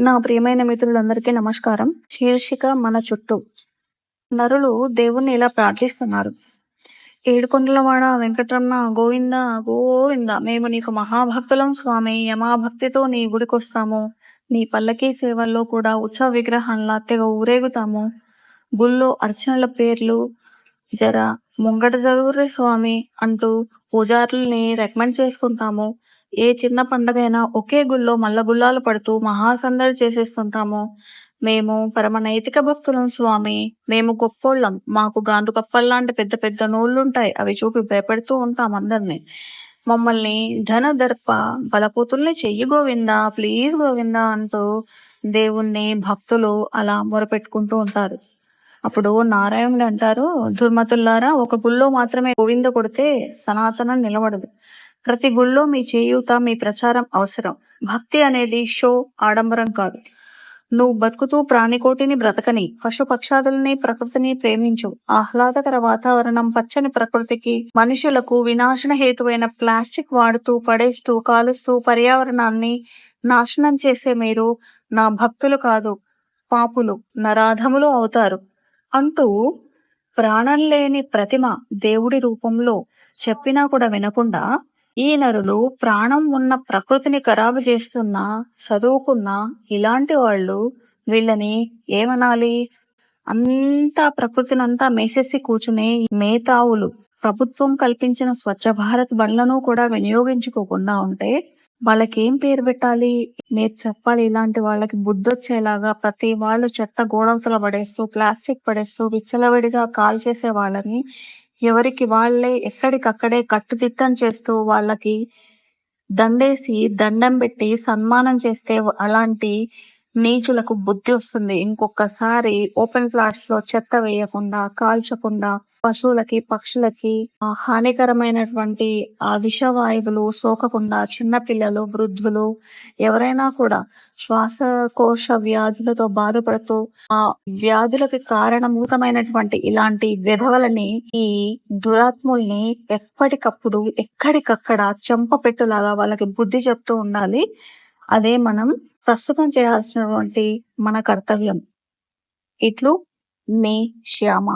నా ప్రియమైన మిత్రులందరికీ నమస్కారం. శీర్షిక మన చుట్టూ. నరులు దేవుణ్ణి ఇలా ప్రార్థిస్తున్నారు. ఏడుకొండలవాడ వెంకటరమణ గోవింద గోవింద మేము నీకు మహాభక్తులం స్వామి. యమాభక్తితో నీ గుడికొస్తాము. నీ పల్లకీ సేవల్లో కూడా ఉత్సవ విగ్రహంలా తెగ ఊరేగుతాము. గుళ్ళో అర్చనల పేర్లు జర ముంగట జరుగురే స్వామి అంటూ పూజారుల్ని రికమెండ్ చేసుకుంటాము. ఏ చిన్న పండగైనా ఒకే గుళ్ళో మల్ల గుల్లాలు పడుతూ మహాసందడి చేసేస్తుంటాము. మేము పరమ నైతిక భక్తులం స్వామి. మేము గొప్పోళ్ళం. మాకు గాండు కప్పల్లాంటి పెద్ద పెద్ద నోళ్ళుంటాయి. అవి చూపి భయపెడుతూ ఉంటాం అందరినీ. మమ్మల్ని ధన దర్ప బలపోతుల్ని చెయ్యి గోవిందా ప్లీజ్ గోవిందా అంటూ దేవుణ్ణి భక్తులు అలా మొరపెట్టుకుంటూ ఉంటారు. అప్పుడు నారాయణుడు అంటారు దుర్మతుల్లారా ఒక గుళ్ళో మాత్రమే గోవింద కొడితే సనాతనం నిలబడదు. ప్రతి గుళ్ళో మీ చేయూత మీ ప్రచారం అవసరం. భక్తి అనేది షో ఆడంబరం కాదు. నువ్వు బతుకుతూ ప్రాణికోటిని బ్రతకని పశుపక్షాదుల్ని ప్రకృతిని ప్రేమించు. ఆహ్లాదకర వాతావరణం పచ్చని ప్రకృతికి మనుషులకు వినాశన హేతువైన ప్లాస్టిక్ వాడుతూ పడేస్తూ కాలుస్తూ పర్యావరణాన్ని నాశనం చేసే మీరు నా భక్తులు కాదు పాపులు నరాధములు అవుతారు. అంటూ ప్రాణం లేని ప్రతిమ దేవుడి రూపంలో చెప్పినా కూడా వినకుండా ఈ నరులు ప్రాణం ఉన్న ప్రకృతిని ఖరాబు చేస్తున్నా చదువుకున్న ఇలాంటి వాళ్ళు వీళ్ళని ఏమనాలి? అంతా ప్రకృతిని అంతా మేసేసి కూర్చునే మేతావులు ప్రభుత్వం కల్పించిన స్వచ్ఛ భారత్ బండ్లను కూడా వినియోగించుకోకుండా ఉంటే వాళ్ళకేం పేరు పెట్టాలి? మీరు చెప్పాలి ఇలాంటి వాళ్ళకి బుద్ధి వచ్చేలాగా ప్రతి వాళ్ళు చెత్త గోడవతల పడేస్తూ ప్లాస్టిక్ పడేస్తూ విచ్చలవిడిగా కాల్ చేసే వాళ్ళని ఎవరికి వాళ్ళే ఎక్కడికక్కడే కట్టుదిట్టం చేస్తూ వాళ్ళకి దండేసి దండం పెట్టి సన్మానం చేస్తే అలాంటి నీచులకు బుద్ధి వస్తుంది. ఇంకొకసారి ఓపెన్ ప్లాట్స్లో చెత్త వేయకుండా కాల్చకుండా పశువులకి పక్షులకి హానికరమైనటువంటి ఆ విషవాయువులు సోకకుండా చిన్నపిల్లలు వృద్ధులు ఎవరైనా కూడా శ్వాసకోశ వ్యాధులతో బాధపడుతూ ఆ వ్యాధులకు కారణభూతమైనటువంటి ఇలాంటి విధవలని ఈ దురాత్ముల్ని ఎప్పటికప్పుడు ఎక్కడికక్కడ చెంపపెట్టులాగా వాళ్ళకి బుద్ధి చెప్తూ ఉండాలి. అదే మనం ప్రస్తుతం చేయాల్సినటువంటి మన కర్తవ్యం. ఇట్లు మీ శ్యామ.